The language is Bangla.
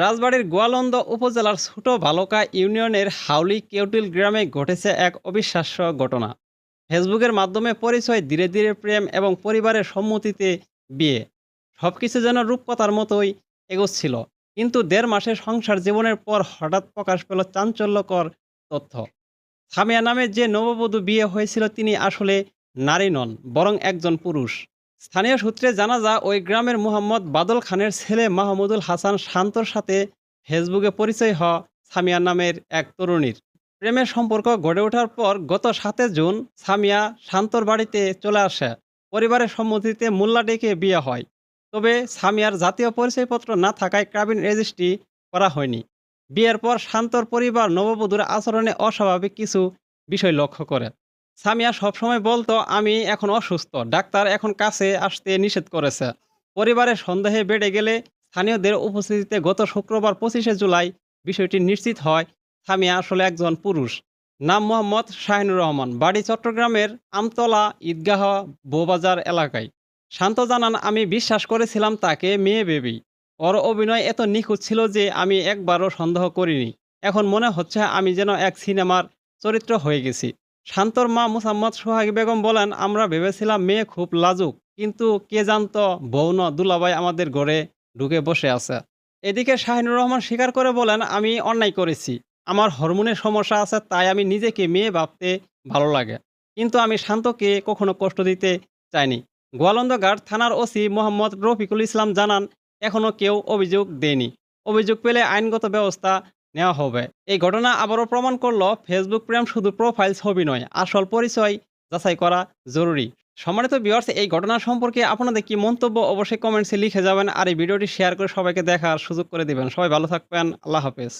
রাজবাড়ীর গোয়ালন্দ উপজেলার ছোট ভালুকা ইউনিয়নের হাউলি কেউটিল গ্রামে ঘটেছে এক অবিশ্বাস্য ঘটনা। ফেসবুকের মাধ্যমে পরিচয় ধীরে ধীরে প্রেম এবং পরিবারের সম্মতিতে বিয়ে। সবকিছু যেন রূপকথার মতোই এগোচ্ছিল, কিন্তু দেড় মাসের সংসার জীবনের পর হঠাৎ প্রকাশ পেল চাঞ্চল্যকর তথ্য। সামিয়া নামে যে নববধূ বিয়ে হয়েছিল তিনি আসলে নারী নন, বরং একজন পুরুষ। স্থানীয় সূত্রে জানা যা ওই গ্রামের মোহাম্মদ বাদল খানের ছেলে মাহমুদুল হাসান শান্তর সাথে ফেসবুকে পরিচয় হওয়া সামিয়া নামের এক তরুণীর। প্রেমের সম্পর্ক গড়ে ওঠার পর গত সাতে জুন সামিয়া শান্তর বাড়িতে চলে আসে। পরিবারের সম্মতিতে মোল্লা ডেকে বিয়ে হয়। তবে সামিয়ার জাতীয় পরিচয়পত্র না থাকায় ক্রাবিন রেজিস্ট্রি করা হয়নি। বিয়ের পর শান্তর পরিবার নববধূর আচরণে অস্বাভাবিক কিছু বিষয় লক্ষ্য করে। সামিয়া সবসময় বলতো, আমি এখন অসুস্থ। ডাক্তার এখন কাছে আসতে নিষেধ করেছে। পরিবারের সন্দেহে বেড়ে গেলে স্থানীয়দের উপস্থিতিতে গত শুক্রবার পঁচিশে জুলাই বিষয়টি নিশ্চিত হয়। সামিয়া আসলে একজন পুরুষ। নাম মোহাম্মদ শাহিনুর রহমান। বাড়ি চট্টগ্রামের আমতলা ঈদগাহ বোবাজার এলাকায়। শান্ত জানান, আমি বিশ্বাস করেছিলাম তাকে মেয়ে বেবি। ওর অভিনয় এত নিখুঁত ছিল যে আমি একবারও সন্দেহ করিনি। এখন মনে হচ্ছে আমি যেন এক সিনেমার চরিত্র হয়ে গেছি। শান্তর মা মুসাম্মদ সোহাগী বেগম বলেন, আমরা ভেবেছিলাম মেয়ে খুব লাজুক, কিন্তু কে জানতো বৌন দুলাভাই আমাদের ঘরে ঢুকে বসে আছে। এদিকে শাহিনুর রহমান স্বীকার করে বলেন, আমি অন্যায় করেছি, আমার হরমোনের সমস্যা আছে, তাই আমি নিজেকে মেয়ে ভাবতে ভালো লাগে, কিন্তু আমি শান্তকে কখনো কষ্ট দিতে চাইনি। গোয়ালন্দঘাট থানার ওসি মোহাম্মদ রফিকুল ইসলাম জানান এখনও কেউ অভিযোগ দেয়নি। অভিযোগ পেলে আইনগত ব্যবস্থা নেওয়া হবে। এই ঘটনা আবারও প্রমাণ করল ফেসবুক প্রেম শুধু প্রোফাইল ছবি নয়, আসল পরিচয় যাচাই করা জরুরি। সম্মানিত বিয়ার্স এই ঘটনা সম্পর্কে আপনাদের কি মন্তব্য অবশ্যই কমেন্টসে লিখে যাবেন, আর এই ভিডিওটি শেয়ার করে সবাইকে দেখার সুযোগ করে দিবেন। সবাই ভালো থাকবেন, আল্লাহ হাফেজ।